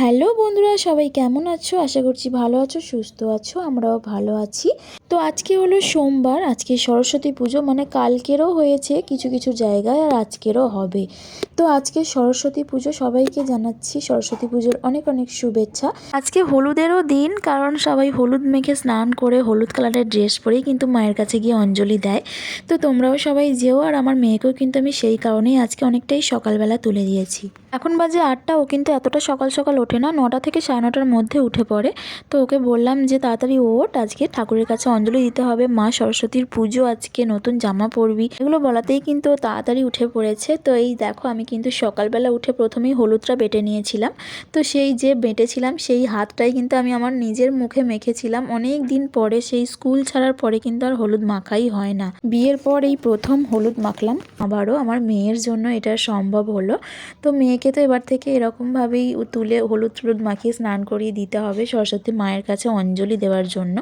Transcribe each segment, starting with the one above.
Hello বন্ধুরা সবাই কেমন আছো? আশা করছি ভালো আছো সুস্থ আছো আমরাও ভালো আছি। তো আজকে হলো সোমবার, আজকে সরস্বতী পুজো মানে কালকেরও হয়েছে কিছু কিছু জায়গায় আর আজকেরও হবে। তো আজকে সরস্বতী পুজো সবাইকে জানাচ্ছি, সরস্বতী পুজোর অনেক অনেক শুভেচ্ছা। আজকে হলুদেরও দিন, কারণ সবাই হলুদ মেখে স্নান করে হলুদ কালারের ড্রেস পরেই কিন্তু মায়ের কাছে গিয়ে অঞ্জলি দেয়। তো তোমরাও সবাই যেও, আর আমার মেয়েকেও কিন্তু আমি সেই কারণেই আজকে অনেকটাই সকালবেলা তুলে দিয়েছি। এখন বাজে আটটা, ও কিন্তু এতটা সকাল সকাল ওঠে না, নটা থেকে সাড়ে নটার মধ্যে উঠে পড়ে। তো ওকে বললাম যে তাড়াতাড়ি ওঠ, আজকে ঠাকুরের কাছে অঞ্জলি দিতে হবে। মা সরস্বতীর পুজো, আজকে নতুন জামা পরবি। এগুলো বলাতেই কিন্তু তাড়াতাড়ি উঠে পড়েছে। তো এই দেখো, আমি কিন্তু সকালবেলা উঠে প্রথমেই হলুদটা বেটে নিয়েছিলাম। তো সেই যে বেটেছিলাম, সেই হাতটাই কিন্তু আমি আমার নিজের মুখে মেখেছিলাম। অনেক দিন পরে, সেই স্কুল ছাড়ার পরে কিন্তু আর হলুদ মাখাই হয় না। বিয়ের পর এই প্রথম হলুদ মাখলাম। আবারও আমার মেয়ের জন্য এটা সম্ভব হলো। তো মেয়েকে তো এবার থেকে এরকমভাবেই তুলে হলুদ টলুদ মাখিয়ে স্নান করিয়ে দিতে হবে সরস্বতী মায়ের কাছে অঞ্জলি দেওয়ার জন্য।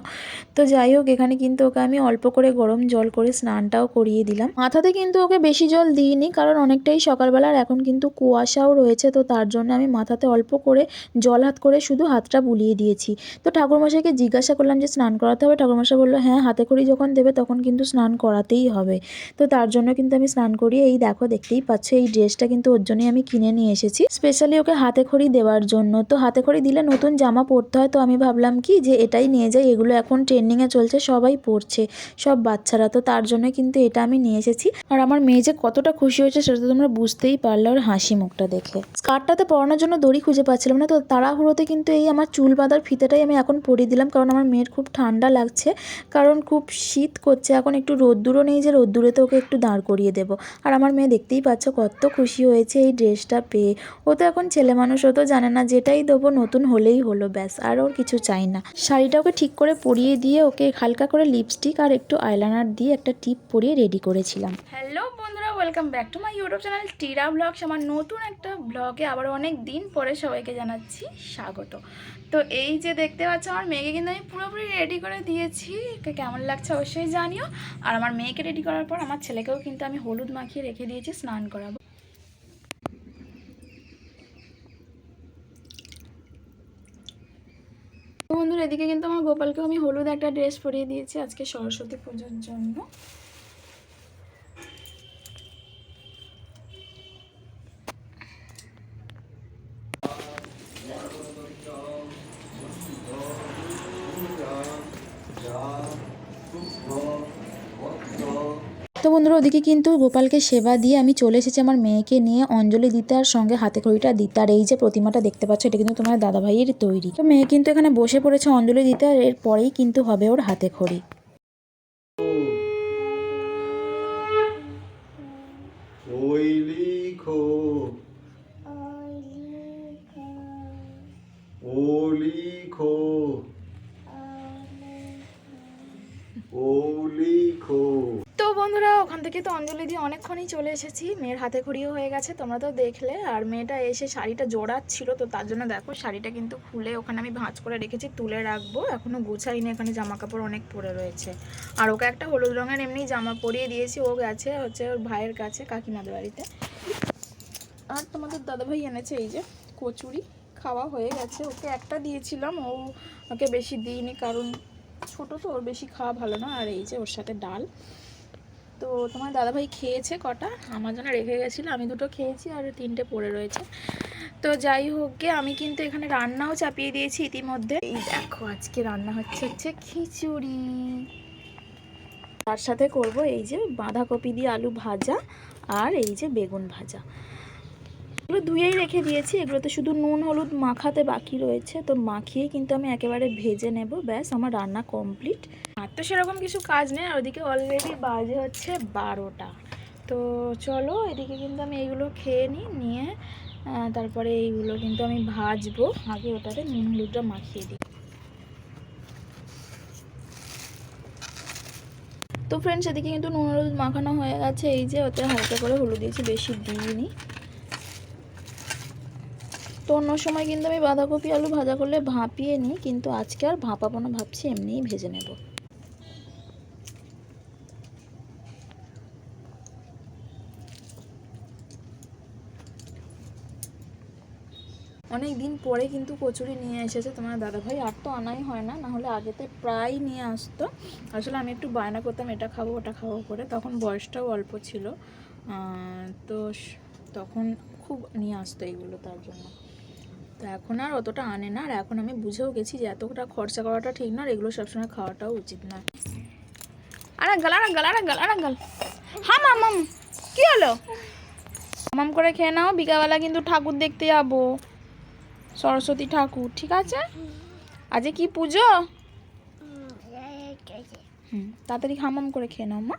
তো যাই হোক এখানে কিন্তু ওকে আমি অল্প করে গরম জল করে স্নানটাও করিয়ে দিলাম। মাথাতে কিন্তু ওকে বেশি জল দিইনি, কারণ অনেকটাই সকালবেলার এখন কিন্তু কুয়াশাও রয়েছে, তো তার জন্য আমি মাথাতে অল্প করে জল হাত করে শুধু হাতটা বুলিয়ে দিয়েছি। তো ঠাকুরমশাইকে জিজ্ঞাসা করলাম যে স্নান করাতে হবে? ঠাকুরমশাই বলল হ্যাঁ হাতে খড়ি যখন দেবে তখন কিন্তু স্নান করাতেই হবে। তো তার জন্য কিন্তু আমি স্নান করিয়ে এই দেখো দেখতেই পাচ্ছ, এই ড্রেসটা কিন্তু ওর জন্যই আমি কিনে নিয়ে এসেছি। স্পেশালি ওকে হাতে খড়ি দেওয়ার জন্য। তো হাতে খড়ি দিলে নতুন জামা পরতে হয়, তো আমি ভাবলাম কি যে এটাই নিয়ে যাই, এগুলো এখন ট্রেন্ডিংয়ে চলছে সবাই পরছে সব বাচ্চারা। তো তার জন্য কিন্তু এটা আমি নিয়ে এসেছি। আর আমার মেয়ে যে কতটা খুশি হয়েছে সেটা তো তোমরা বুঝতেই পারলে ওর হাসি মুখটা দেখে। স্কার্টটাতে পরানোর জন্য দড়ি খুঁজে পাচ্ছিলাম না, তো তাড়াহুড়োতে কিন্তু এই আমার চুল বাঁধার ফিতেটাই আমি এখন পরিয়ে দিলাম, কারণ আমার মেয়ের খুব ঠান্ডা লাগছে, কারণ খুব শীত করছে। এখন একটু রোদ্দুরও নেই যে রোদ্দুরে তো ওকে একটু দাঁড় করিয়ে দেবো। আর আমার মেয়ে দেখতেই পাচ্ছ কত খুশি হয়েছে এই ড্রেসটা পেয়ে। ও তো এখন ছেলে মানুষ, ও তো জানে না, যেটাই দেবো নতুন হলেই হলো, ব্যাস, আর ওর কিছু চাই না। শাড়িটা ওকে ঠিক করে পরিয়ে দিয়ে ওকে হালকা করে লিপস্টিক আর একটু আইলাইনার দিয়ে একটা টিপ পরিয়ে রেডি করেছিলাম। হ্যালো বন্ধুরা welcome back to my YouTube channel Tira vlogs আমার নতুন একটা ব্লগে আবার অনেক দিন পরে সবাইকে জানাচ্ছি স্বাগত। তো এই যে দেখতে পাচ্ছ, আমার মেয়েকে কিন্তু আমি পুরোপুরি রেডি করে দিয়েছি। কেমন লাগছে অবশ্যই জানিও। আর আমার মেয়েকে রেডি করার পর আমার ছেলেকেও কিন্তু আমি হলুদ মাখিয়ে রেখে দিয়েছি, স্নান করাবো। বন্ধুরা এদিকে কিন্তু আমার গোপালকেও আমি হলুদ একটা ড্রেস পরিয়ে দিয়েছি আজকে সরস্বতী পুজোর জন্য তো বন্ধুরা, ওদিকে কিন্তু গোপালকে সেবা দিয়ে আমি চলে এসেছি আমার মেয়েকে নিয়ে। অঞ্জলি দিতে আর সঙ্গে হাতে খড়িটা দিতে। আর এই যে প্রতিমাটা দেখতে পাচ্ছ, এটা কিন্তু তোমার দাদাভাইয়ের তৈরি। তো মেয়ে কিন্তু এখানে বসে পড়েছে অঞ্জলি দিতে, আর এরপরেই কিন্তু হবে ওর হাতে খড়ি ওই লিখো ও লিখো ও লিখো তো বন্ধুরা ওখান থেকে তো অঞ্জলি দিয়ে অনেকক্ষণই চলে এসেছি। মেয়ের হাতে খড়িও হয়ে গেছে, তোমরা তো দেখলে। আর মেয়েটা এসে শাড়িটা জোড়াচ্ছিল, তো তার জন্য দেখো, শাড়িটা কিন্তু খুলে ওখানে আমি ভাঁজ করে রেখেছি, তুলে রাখব। এখনও গোছাইনি, এখানে জামা কাপড় অনেক পরে রয়েছে। আর ওকে একটা হলুদ রঙের এমনি জামা পরিয়ে দিয়েছি, ও গেছে হচ্ছে ওর ভাইয়ের কাছে, কাকিমাদের বাড়িতে। আর তোমাদের দাদাভাই এনেছে এই যে কচুরি, খাওয়া হয়ে গেছে। ওকে একটা দিয়েছিলাম, ও ওকে বেশি দিইনি, কারণ ছোটো তো, ওর বেশি খাওয়া ভালো না। আর এই যে ওর সাথে ডাল। তো তোমার দাদাভাই খেয়েছে কটা? আমার জন্য রেখে গেছিল, আমি দুটো খেয়েছি আর তিনটে পড়ে রয়েছে। তো যাই হোক গে, আমি কিন্তু এখানে রান্নাও চাপিয়ে দিয়েছি ইতিমধ্যে। দেখো, আজকে রান্না হচ্ছে হচ্ছে খিচুড়ি। তার সাথে করব এই যে বাঁধাকপি দিয়ে আলু ভাজা আর এই যে বেগুন ভাজা। এগুলো ধুয়েই রেখে দিয়েছি। এগুলোতে শুধু নুন, হলুদ মাখাতে বাকি রয়েছে। তো মাখিয়ে কিন্তু আমি একেবারে ভেজে নেব। ব্যাস, আমার রান্না কমপ্লিট। আর তো সেরকম কিছু কাজ নেই। আর ওদিকে অলরেডি বাজে হচ্ছে বারোটা। তো চলো, এদিকে কিন্তু আমি এইগুলো খেয়ে নিই, নিয়ে তারপরে এইগুলো কিন্তু আমি ভাজবো। আগে ওটাতে নুন, হলুদটা মাখিয়ে দিই। তো ফ্রেন্ডস এদিকে কিন্তু নুন, হলুদ মাখানো হয়ে গেছে। এই যে ওতে হালকা করে হলুদ দিয়েছি, বেশি দিইনি। তো অন্য সময় কিন্তু আমি বাঁধাকপি, আলু ভাজা করলে ভাপিয়ে নিই, কিন্তু আজকে আর ভাপাবো না, ভাবছি এমনিই ভেজে নেব। অনেক দিন পরে কিন্তু কচুরি নিয়ে এসেছে তোমার দাদাভাই, আর তো আনাই হয় না না হলে আগেতে প্রায় নিয়ে আসতো। আসলে আমি একটু বায়না করতাম, এটা খাব, ওটা খাব করে, তখন বয়সটাও অল্প ছিল। তো তখন খুব নিয়ে আসতো এইগুলো তার জন্য। তো এখন আর অতটা আনে না, আর এখন আমি বুঝেও গেছি যে এতটা খরচা করাটা ঠিক না, আর এগুলো সবসময় খাওয়াটাও উচিত না আরে গাল আরে গাল মাম মাম কি হলো? মাম করে খেয়ে নাও, বিকালবেলা কিন্তু ঠাকুর দেখতে যাব। সরস্বতী ঠাকুর, ঠিক আছে? আজকে কি পুজো? হুম, তাড়াতাড়ি হামাম করে খেয়ে নাও, মা।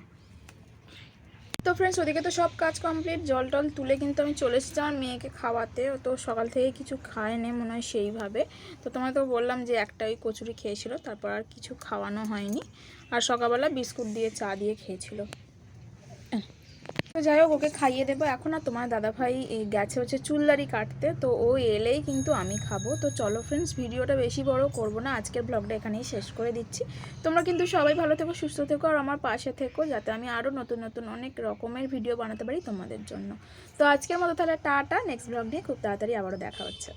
তো ফ্রেন্ডস ওদিকে তো সব কাজ কমপ্লিট জল টল তুলে কিন্তু আমি চলে এসেছি আমার মেয়েকে খাওয়াতে। তো সকাল থেকে কিছু খায় খায়নি, মনে হয় সেইভাবে। তো তোমায় তো বললাম যে একটাই কচুরি খেয়েছিল, তারপর আর কিছু খাওয়ানো হয়নি। আর সকালবেলা বিস্কুট দিয়ে চা দিয়ে খেয়েছিল। তো যাই হোক, ওকে খাইয়ে দেবো। এখন আর তোমার দাদাভাই গেছে হচ্ছে চুলদারি কাটতে, তো ও এলেই কিন্তু আমি খাব। তো চলো ফ্রেন্ডস ভিডিওটা বেশি বড় করব না। আজকের ব্লগটা এখানেই শেষ করে দিচ্ছি। তোমরা কিন্তু সবাই ভালো থেকো, সুস্থ থেকো, আর আমার পাশে থেকো, যাতে আমি আরও নতুন নতুন অনেক রকমের ভিডিও বানাতে পারি তোমাদের জন্য। তো আজকের মতো তাহলে টাটা নেক্সট ব্লগ নিয়ে খুব তাড়াতাড়ি আবারও দেখা হচ্ছে।